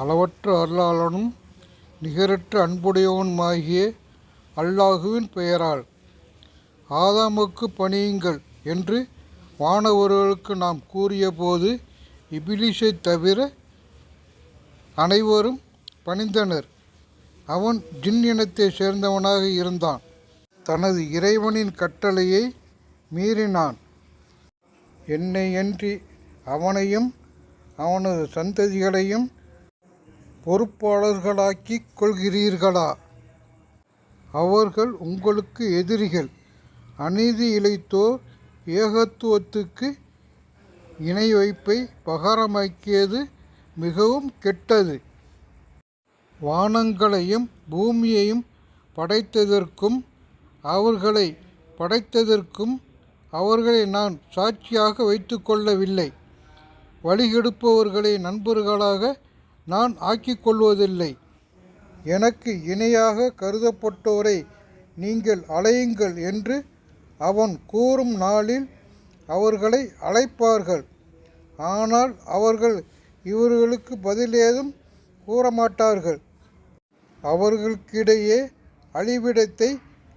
அளவற்ற அருளாளனும் நிகரற்ற அன்புடையவனுமாகிய அல்லாஹுவின் பெயரால் ஆதாமுக்கு பணியுங்கள் என்று வானவர்களுக்கு நாம் கூறியபோது இபிலிஷை தவிர அனைவரும் பணிந்தனர். அவன் ஜின் இனத்தைச் சேர்ந்தவனாக இருந்தான். தனது இறைவனின் கட்டளையை மீறினான். என்னையன்றி அவனையும் அவனது சந்ததிகளையும் பொறுப்பாளர்களாக்கிக் கொள்கிறீர்களா? அவர்கள் உங்களுக்கு எதிரிகள். அநீதி இழைத்தோர் ஏகத்துவத்துக்கு இணை வைப்பை பகாரமாக்கியது மிகவும் கெட்டது. வானங்களையும் பூமியையும் படைத்ததற்கும் அவர்களை படைத்ததற்கும் அவர்களை நான் சாட்சியாக வைத்துக்கொள்ளவில்லை வழிகெடுப்பவர்களை நண்பர்களாக நான் ஆக்கிக்கொள்வதில்லை. எனக்கு இணையாக கருதப்பட்டோரை நீங்கள் அலையுங்கள் என்று அவன் கூறும் நாளில் அவர்களை அழைப்பார்கள். ஆனால் அவர்கள் இவர்களுக்கு பதிலேதும் கூறமாட்டார்கள். அவர்களுக்கிடையே அழிவிடத்தை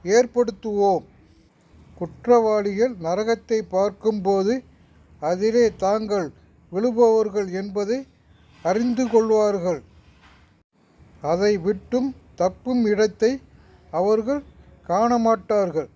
ஏற்படுத்துவோம். குற்றவாளிகள் நரகத்தை பார்க்கும்போது அதிலே தாங்கள் விழுபவர்கள் என்பதை அறிந்து கொள்வார்கள். அதை விட்டும் தப்பும் இடத்தை அவர்கள் காணமாட்டார்கள்.